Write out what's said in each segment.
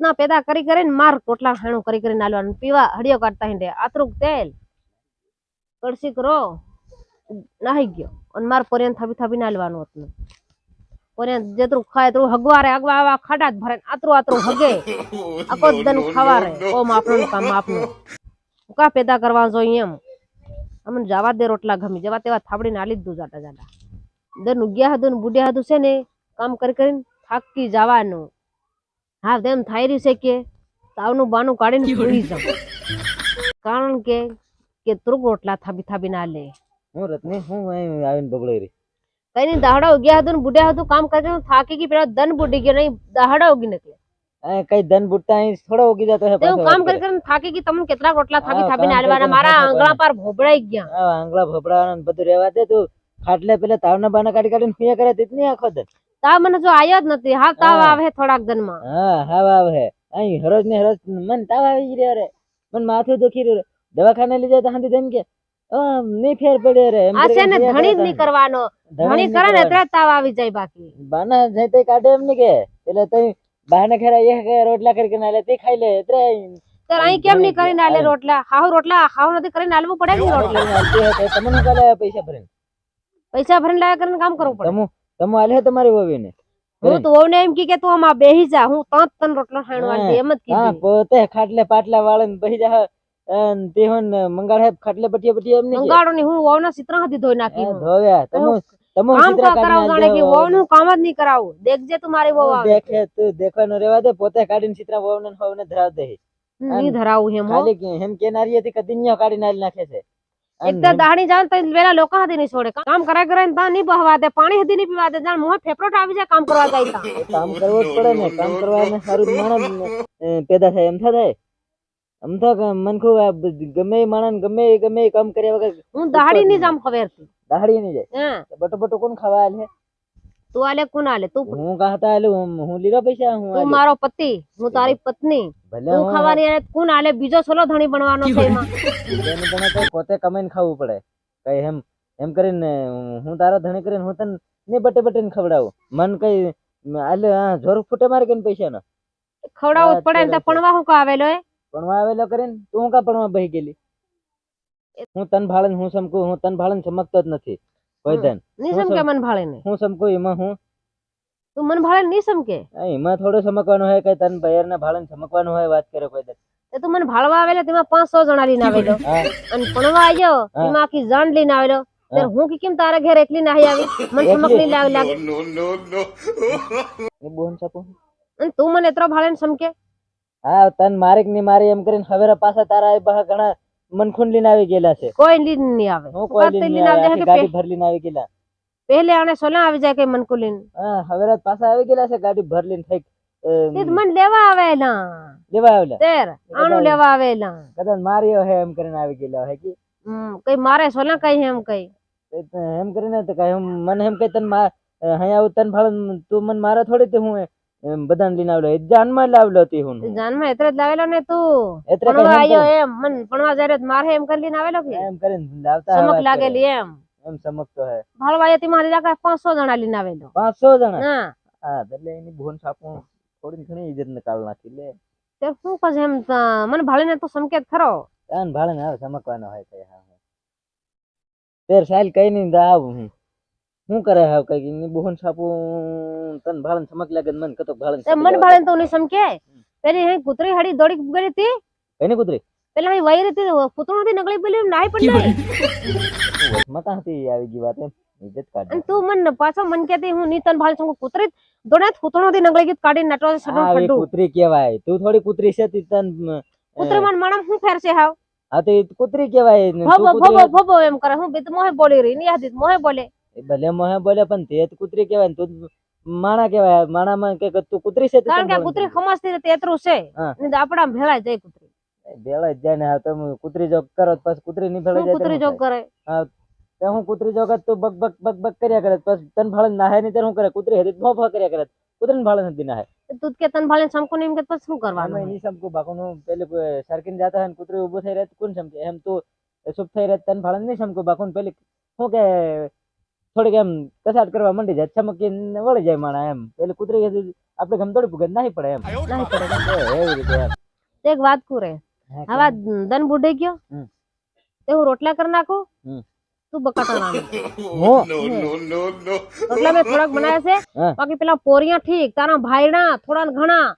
સતના પેદા કરી કરીને માર રોટલા હાણું કરી કરીને આલવાનું પીવા હડિયો કાઢતા હિંડે. આતરું તેલ કળશી કરો નાહી ગયો. અને માર પોરિયાને થાબી થાબી નાલવાનું હતું. પોરિયાને જેટલું ખાય એટલું હગવારે આગવા આવા ખાડા જ ભરે આતરું આતરું હગે. આખો દન ખાવા રે ઓ માપનું ને. કામ આપણું કા પેદા કરવા જોઈએ એમ? અમને જવા દે રોટલા ગમી. જવા તેવા થાબડીને આલી દીધું જાટા જાટા દન ઉગ્યા હતું ને બુઢિયા હતું છે ને કામ કરી કરીને થાકી જવાનું. હા તેમ થઈ રહ્યું છે કે તાવનું બાનું કાઢીને સુઈ જાઉં કારણ કે કે તુરુક રોટલા થાબી થાબી ના લે. હું રત્ની હું આવીને બગડાઈ રહી. કઈ નહીં દહાડા ઉગ્યા હતું ને બુઢિયા હતું કામ કરીને થાકી ગઈ પેલા દન બુડી ગયો નહીં દહાડા ઉગી નીકળે કઈ દન બુટતા અહીં થોડો ઉગી જતો હે હું કામ કરી કરે. કરીને થાકી ગઈ તમને કેટલા રોટલા થાબી થાબીને આલવાના મારા આંગળા પર ભોબડાઈ ગયા. આ આંગળા ભોબડાવાના બધું રહેવા દે તું ખાટલે પેલા તાવના બાના કાઢી કાઢીને ફિયા કરે તેટલી આખો દે. તાવ મને જો આયો જ નથી. હાલ તાવ હા. આવે થોડાક દનમાં. હા હા આવે હે. અહીં હરોજ ને હરોજ મન તાવ આવી રહ્યો રે. મન માથું દુખી રહ્યું દવાખાને લઈ જાય તો હાંધી તેમ કે "અમ, નહીં ફેર પડે રે. આ છે ને ધણી જ નહીં કરવાનો. ધણી કરે ને એટલે તાવ આવી જાય બાકી. બાના જઈ તે કાઢે એમ ને કે એટલે તઈ બહાને ખેરા એ કે રોટલા કરી કરીને આલે તે ખાઈ લે એટલે ત્યારે અહીં કેમ નહીં કરીને આલે રોટલા? હાવ રોટલા હાવ નથી કરીને આલવું પડે ને રોટલા તમને કાલે પૈસા ભરીને. પૈસા ભરીને લાયા કરીને કામ કરવું પડે. તમુ આલે હે તમારી વવીને હું તો વહુને એમ કી કે તું આમાં બેહી જા હું તત તન રોટલો ખાણવા દે એમ જ હા કીધું પોતે ખાટલે પાટલા વાળન બેહી જા અન તેહન મંગાળ હે ખાટલે બટિયા બટિયા એમ નહીં મંગાળો ની હું વહુના સિત્રા હતી ધોઈ નાખી ધોયા તમે તમે સિત્રા કરાવ જાણે કે. વહુનું કામ જ નહીં કરાવું. દેખજે તું મારી વહુ આવે દેખે તું દેખવાનું રેવા દે પોતે કાઢીને સિત્રા વહુને ને વહુને ધરાવ દે નહીં ધરાવું એમ હો. ખાલી કે હેમ કે નારી હતી કદીન્યો કાઢીને આલી નાખે છે. એક તો દાહડી જાણ તો વેલા લોકો હાથી નહીં છોડે. કામ કરાય કરે ને ત્યાં નહીં બહવા દે પાણી હતી નહીં પીવા દે જાણ મોહ ફેફરોટ આવી જાય કામ કરવા જાય કામ કરવું જ પડે ને કામ કરવાને સારું માણસ પેદા થાય એમ થાય આમ તો કે મનખું આ બ- ગમે માણસ ગમે ગમે કામ કર્યા વગર હું દાહડી નહીં જામ નહીં જાય બટો બટો કોણ ખાવા આલે તું આલે કુન આલે તું હું કહતા આલે? હું લીરો પૈસા હું તું મારો પતિ હું તારી પત્ની. તું હું ખાવાની આલે કુન આલે બીજો સોલો ધણી બનવાનો છે એમાં. તને તો પોતે કમાઈને ખાવું પડે. કઈ એમ એમ કરીને હું- તારો ધણી કરીને હું તને ને બટે બટે ને ખવડાવું. મન કઈ આલે હા જોર ફૂટે મારે કે પૈસા ના ખવડાવવું પડે ને તો પણવા હું કા આવેલો એ? પણવા આવેલો કરીને? તું હું કા પણવા બહી ગયેલી? હું તન ભાળન હું સમકું હું તન ભાળન સમકતો જ નથી. કોઈ હમ. દન. નહીં હું સમકે સમ- મન ભાળે ને હું સમકું એમાં હું? તું મન ભાળે નહીં સમકે આ એમાં થોડો સમકવાનો હોય કે તન બયર ને ભાળે સમકવાનો હોય વાત કરે કોઈ દન. તે તું મને ભાળવા આવેલો તેમાં પાંચસો જણા લઈને આવેલો. અને ભણવા આવ્યો. એમાં આખી જાણ લઈને આવેલો. હું. કે કેમ તારા ઘેર એકલી નાહી આવી? મને સમકલી ચમકલી લાગ લાગે એ બોન સપું અને તું મને એટલો ભાળે સમકે? હા તન મારે કે ની મારે એમ કરીને હવે પાછા તારા એ ઘણા મનખુન લઈને આવી ગયેલા છે. કોઈ લઈને નહીં આવે. હું કોઈ લઈને લઈને આવી જાય ગાડી ભર લઈને આવી ગયેલા. પહેલે આને સોલા આવી જાય કે મનકુ લઈને? હા હવે રાત પાછા આવી ગયેલા છે ગાડી ભર લઈને થઈ મને લેવા આવેલા. લેવા આવેલા? તેર આણું લેવા આવેલા. કદાચ માર્યો હે એમ કરીને આવી ગયેલા હે કે? હમ, કઈ મારે સોલા કઈ એમ કઈ? એમ કરીને તો કઈ મને એમ કઈ તન અહીંયા તને ભાળ તું મને મારે થોડી તે હું એમ બધાને લઈને આવેલો જાનમાં લાવેલો હતી હું. તે જાનમાં એટલે જ લાવેલો ને તું. કઈ ભણવા એમ. મન પણવા જારે મારે એમ કરી લઈને આવેલો કે? એમ કરીને લાવતા સમક. લાગેલી એમ. એમ ચમકતો હે. ભાળવા આવ્યો તે મારી જાકા 500 જણા લઈને આવેલો. પાંચસો જણા? હા. હા એટલે એની ભોન સાપું થોડી ઘણી ઇજત ને કાઢ નાખી લે. તે શું પછી એમ મને ભાળીને તો સંકેત ખરો. તાન ભાળીને આવે સમકવાનો હોય કઈ હા. તેર સાઈલ કઈ નહીં આવું હું. શું કરે હવે કઈ એની બોહન સાપું તન ભાળન સમક લાગે ને મન કતો ભાળન ને તે મને જવા ભાળે ને તો નહીં સમકે પેલી હે કુતરી હડી દોડી ગઈ હતી. એને કુતરી? ની પેલા હે વહી હતી કૂતરું હતી નકલી પેલી નાઈ પડી મતા હતી આવી ગઈ વાત એમ? ઇજ્જત કાઢ અને તું મન પાછો મન કેતી હું નીતન ભાળ છું કુતરી દોડે કૂતરું હતી નકલી ગીત કાઢી નટો સડો ફડો કુતરી કૂતરી કેવાય તું થોડી કુતરી છે તી તન કૂતરી મન માણસ હું ફેરશે હાવ? હા તો કૂતરી ને ભોબો કૂતરી ભોબો ભોબો એમ કરે. હું બી મોહે બોલી રહી ની આદિત મોહે બોલે. એ ભલે મોહે બોલે પણ તે જ કૂતરી કેવાય ને તું માણા કહેવાય. માણામાં કે તું કૂતરી છે તે કારણ કે કૂતરી ખમસતી હતી એટલું છે. ને તો આપડા ભેળાય જાય કૂતરી. ભેળા જ જાય ને હા તમે કૂતરી જોગ કરો તો પછી કૂતરી નહીં ભેળાઈ હું જાય કૂતરી તો જોગ કરે? તે હું કૂતરી જોગ તું બક બક બક બક કર્યા કરે. પછી તન ભાળે નાહે ની ત્યારે હું કરે? કૂતરી હતી ભો ભો કર્યા કરે. કૂતરીને ભાળે નથી નાહે. તું કે તન ભાળે સમકો ને એમ કે પછી શું એમાં કરવાનું નહીં સમકું બાકુનું પેલે સરકીને જાતા હોય ને કૂતરી ઊભું થઈ રહે કોણ સમજે? એમ તું ચૂપ થઈ રહે તને ભાળે નહીં સમકું બાકુનું પેલી શું કે થોડીક એમ કસાટ કરવા માંડી જાય ચમકીને વળી જાય માણા એમ. એટલે કૂતરી આપણે ગમ થોડી ભૂગે નહીં પડે એમ. નહીં પડે એવી રીતે એમ. એક વાત કુરે. હવે દન બુઢે ગયો. તે હું રોટલા કરી નાખું. તું બકાટાવાનું હું? રોટલા મેં થોડાક બનાવ્યા છે. બાકી પેલા પોરિયા ઠીક તારા ભાઈડા થોડા ઘણા.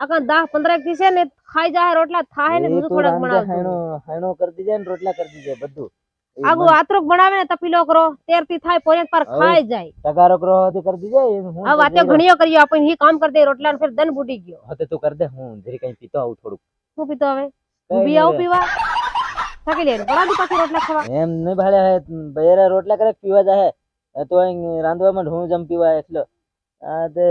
આખા દસ પંદરથી છે ને ખાઈ જાય રોટલા થાય ને થોડાક બનાવ હેણો કરી દીજે ને રોટલા કરી દીજે બધું. આગુ આતરોક બનાવે ને તપીલો કરો તેરથી થાય પોરેક પર ખાઈ જાય. ટકારો કરો હોતી કરી દીજે હું આ વાતે ઘણીઓ કરીયો આપણ હી કામ કર દે રોટલા ને ફેર દન બુડી ગયો. હવે તો તું કર દે હું ધરી કઈ પીતો આવું થોડું શું પીતો હવે? હું બી આવું. પીવા? થાકી લે બના દી પાછી રોટલા ખાવા. એમ નહીં ભાડે હે બેરે રોટલા કરે પીવા જાય હે તો રાંધવામાં હું જમ પીવા એકલો આ તે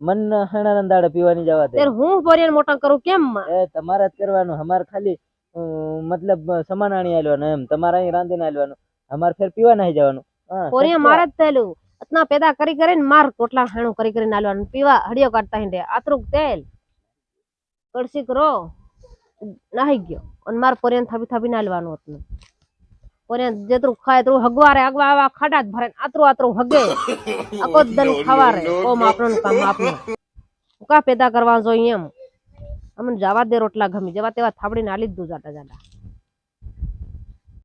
મન હણા દાડે પીવાની જવા દે તેર હું પોરિયા મોટા કરું કેમ એ તમારે જ કરવાનું અમાર ખાલી મતલબ સમાન આણી આલવાનું એમ. તમારા અહીં રાંધીને આલવાનું. અમારે ફેર પીવા નહીં જવાનું. કોરિયા. મારે જ થયેલું. અતના પેદા કરી કરીને માર કોટલા હાણું કરી કરીને આલવાનું. પીવા હડિયો કાઢતા હિંડે. આતરુક તેલ. કળસી કરો. નાહી ગયો. અને માર પોરિયાને થાબી થાપી નાલવાનું હતું પોરિયા જેતરું ખાય એટલું હગવારે હગવા આવા ખાડા જ ભરે આતરું આતરું હગે. આખો દન ખવારે કોમ આપણો ને કામ આપણું. કા પેદા કરવા જોઈએ એમ? અમને જવા દે રોટલા ગમી જવા તેવા થાબડીને આલી લીધું જાટા જાટા